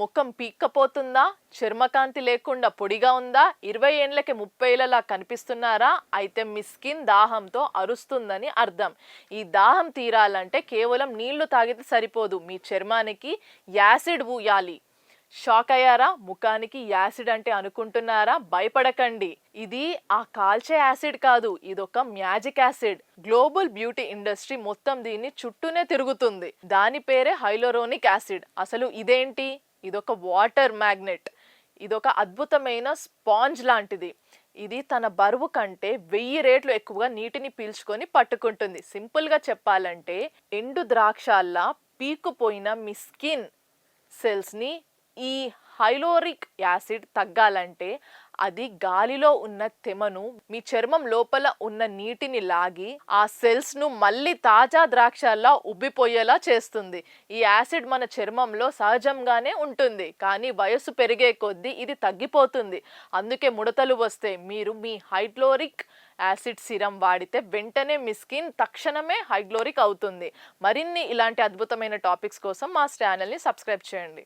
ముఖం పీక్కపోతుందా? చర్మకాంతి లేకుండా పొడిగా ఉందా? ఇరవై ఏండ్లకి ముప్పైలలా కనిపిస్తున్నారా? అయితే మీ స్కిన్ దాహంతో అరుస్తుందని అర్థం. ఈ దాహం తీరాలంటే కేవలం నీళ్ళు తాగితే సరిపోదు. మీ చర్మానికి యాసిడ్ ఊయాలి. షాక్ అయ్యారా? ముఖానికి యాసిడ్ అంటే అనుకుంటున్నారా? భయపడకండి. ఇది ఆ కాల్చే యాసిడ్ కాదు. ఇదొక magic acid. Global beauty industry మొత్తం దీన్ని చుట్టూనే తిరుగుతుంది. దాని పేరే హైలోరోనిక్ యాసిడ్. అసలు ఇదేంటి? ఇదొక వాటర్ మ్యాగ్నెట్. ఇదొక అద్భుతమైన స్పాంజ్ లాంటిది. ఇది తన బరువు కంటే వెయ్యి రేట్లు ఎక్కువగా నీటిని పీల్చుకొని పట్టుకుంటుంది. సింపుల్గా చెప్పాలంటే ఎండు ద్రాక్షల్లా పీకుపోయిన మీ స్కిన్ సెల్స్ని ఈ హైలోరిక్ యాసిడ్ తగ్గాలంటే అది గాలిలో ఉన్న తెమను మీ చర్మం లోపల ఉన్న నీటిని లాగి ఆ సెల్స్ను మళ్ళీ తాజా ద్రాక్షల్లా ఉబ్బిపోయేలా చేస్తుంది. ఈ యాసిడ్ మన చర్మంలో సహజంగానే ఉంటుంది కానీ వయసు పెరిగే కొద్దీ ఇది తగ్గిపోతుంది. అందుకే ముడతలు వస్తే మీరు మీ హైడ్లోరిక్ యాసిడ్ సిరం వాడితే వెంటనే మీ స్కిన్ తక్షణమే హైగ్లోరిక్ అవుతుంది. మరిన్ని ఇలాంటి అద్భుతమైన టాపిక్స్ కోసం మా ఛానల్ని సబ్స్క్రైబ్ చేయండి.